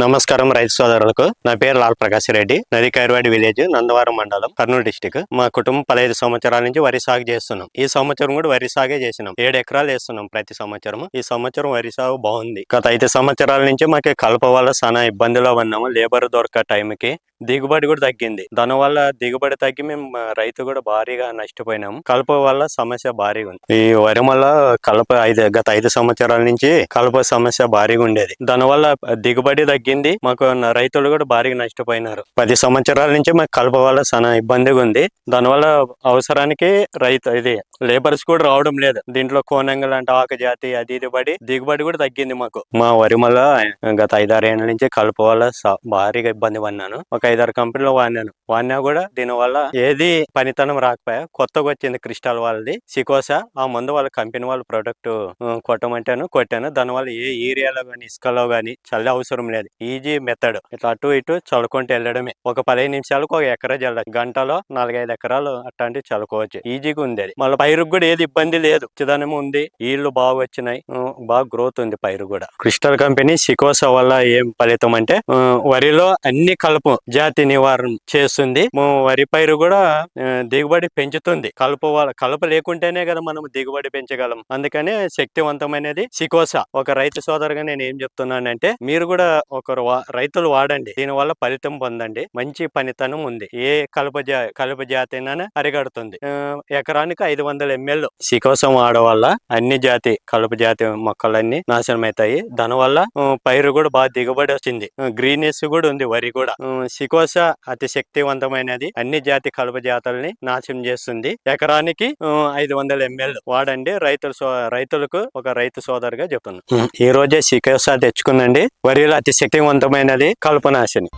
నమస్కారం రైతు సోదరులకు. నా పేరు లాల్ ప్రకాష్ రెడ్డి. నది కైర్వాడి విలేజ్ నందవరం మండలం కర్నూలు డిస్టిక్. మా కుటుంబం పదహైదు సంవత్సరాల నుంచి వరి సాగు చేస్తున్నాం. ఈ సంవత్సరం కూడా వరి సాగే చేసినాం. ఏడు ఎకరాలు వేస్తున్నాం ప్రతి సంవత్సరం ఈ సంవత్సరం వరి సాగు బాగుంది. గత ఐదు సంవత్సరాల నుంచి మాకు కలప వల్ల చాలా ఇబ్బందిలో ఉన్నాము లేబర్ దొరక టైంకి దిగుబడి కూడా తగ్గింది. దాని వల్ల దిగుబడి తగ్గి మేము రైతు కూడా భారీగా నష్టపోయినాము. కలప వల్ల సమస్య భారీగా ఉంది. ఈ వరి వల్ల కలప ఐదు గత ఐదు సంవత్సరాల నుంచి కలప సమస్య భారీగా ఉండేది. దాని వల్ల దిగుబడి తగ్గింది. మాకు రైతులు కూడా భారీగా నష్టపోయినారు. పది సంవత్సరాల నుంచి మాకు కలప వల్ల చాలా ఇబ్బందిగా ఉంది. దానివల్ల అవసరానికి రైతు ఇది లేబర్స్ కూడా రావడం లేదు. దీంట్లో కోనంగల్ అంటే ఆకజాతి అది ఇది పడి దిగుబడి కూడా తగ్గింది మాకు. మా వరి గత ఐదారు ఏళ్ళ నుంచి కలప వల్ల భారీగా ఇబ్బంది పడినాను. ఒక ఐదారు కంపెనీలో వాడినాను. వాడినా కూడా దీని వల్ల ఏది పనితనం రాకపోయా కొత్తగా వచ్చింది క్రిస్టల్ వాళ్ళది. సికోసా ఆ మందు వాళ్ళ కంపెనీ వాళ్ళ ప్రొడక్ట్ కొట్టమంటాను కొట్టాను. దాని వల్ల ఏ ఏరియాలో కానీ ఇసుకలో కానీ చల్లే అవసరం లేదు. ఈజీ మెథడ్ ఇట్లా అటు ఇటు చల్లుకుంటూ వెళ్ళడమే. ఒక పదిహేను నిమిషాలకు ఒక ఎకరా చల్ల గంటలో నాలుగైదు ఎకరాలు అట్లాంటివి చల్లుకోవచ్చు. ఈజీగా ఉంది అది మళ్ళీ పైరుకు కూడా ఏది ఇబ్బంది లేదు. చిదనం ఉంది. ఈళ్ళు బాగా వచ్చినాయి. బాగా గ్రోత్ ఉంది పైరు కూడా. క్రిస్టల్ కంపెనీ సికోసా వల్ల ఏం ఫలితం అంటే వరిలో అన్ని కలుపు జాతి నివారణ చేస్తుంది. వరి పైరు కూడా దిగుబడి పెంచుతుంది. కలుపు వల్ల కలుపు లేకుంటేనే కదా మనం దిగుబడి పెంచగలం. అందుకనే శక్తివంతమైనది సికోసా. ఒక రైతు సోదరుగా నేను ఏం చెప్తున్నానంటే మీరు కూడా ఒకరు వా- రైతులు వాడండి. దీని వల్ల ఫలితం పొందండి. మంచి పనితనం ఉంది. ఏ కలుపు జా కలుపు జాతి అరిగడుతుంది ఎకరానికి ఐదు వందల ఎంఎల్ సికోసం వాడడం వల్ల అన్ని జాతి కలుపు జాతి మొక్కలన్నీ నాశనం అవుతాయి దానివల్ల వల్ల పైరు కూడా బాగా దిగుబడి వచ్చింది గ్రీనెస్ కూడా ఉంది వరి కూడా. సికో సికోసా అతి శక్తివంతమైనది. అన్ని జాతి కలుపు జాతల్ని నాశనం చేస్తుంది. ఎకరానికి ఐదు వందల ఎంఎల్ వాడండి. రైతులు సో- రైతులకు ఒక రైతు సోదరుగా చెప్తున్నాను ఈ రోజే సికోసా తెచ్చుకునండి వరిలో అతి శక్తివంతమైనది కల్పనాశిని